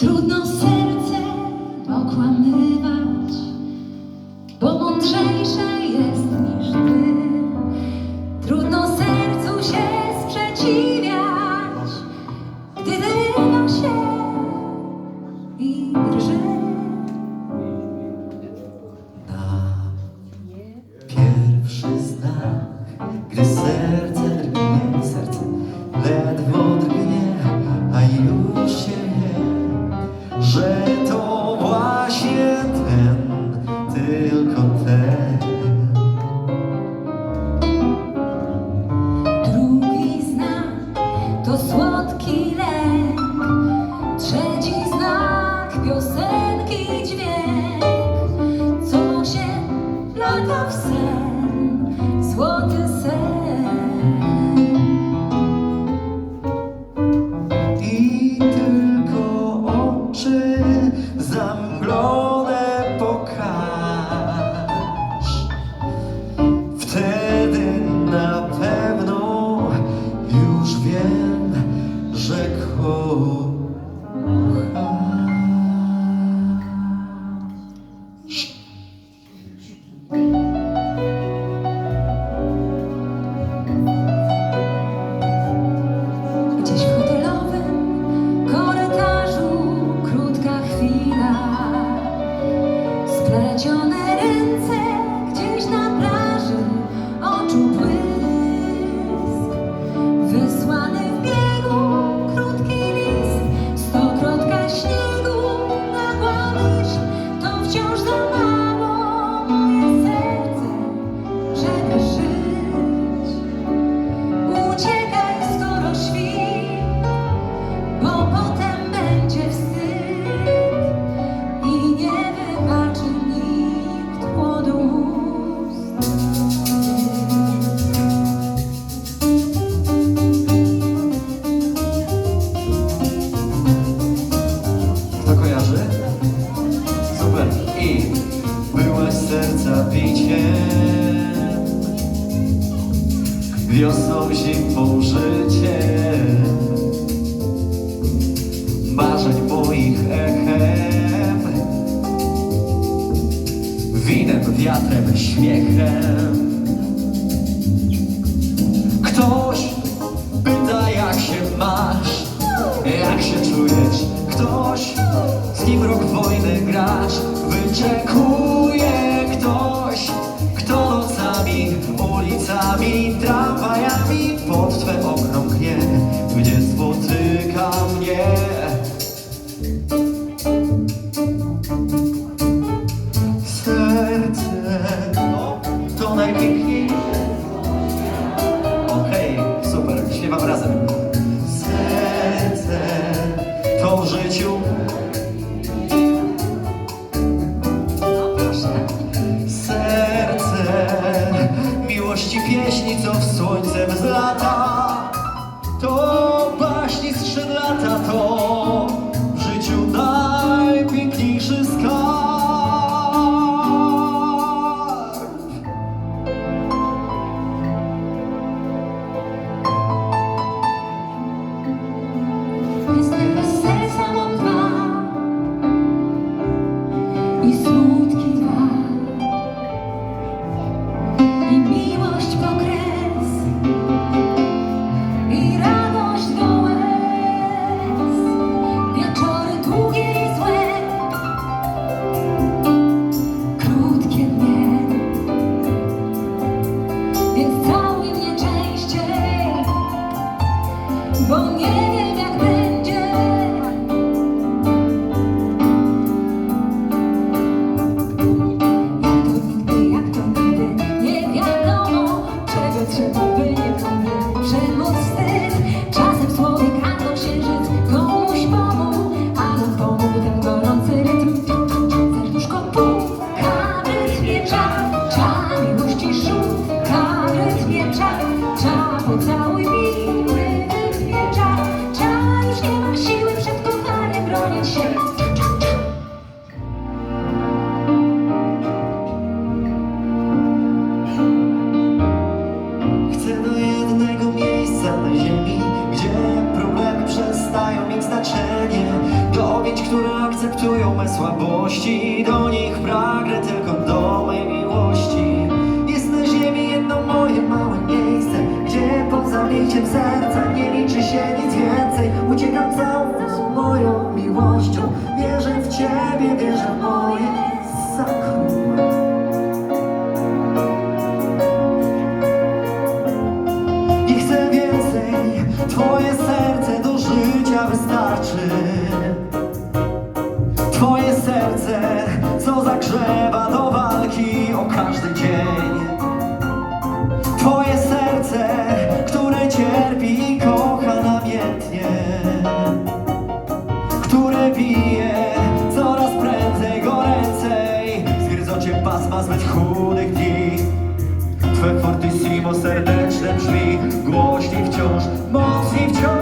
Trudno serce okłamywać, bo mądrzejsze serca bicie Wiosną zimą życie. Marzeń moich echem. Winem, wiatrem, śmiechem. Ktoś pyta jak się masz. Jak się czujesz? Ktoś z kim rok wojny grasz? Wyciekł. No Serce miłości pieśni, co w i miłość pokres. potrzeba do walki o każdy dzień. Twoje serce, które cierpi i kocha namiętnie. Które bije coraz prędzej, goręcej Zgryzocie pasma zbyt chudych dni. Twe fortissimo serdeczne brzmi Głośniej wciąż, mocniej wciąż.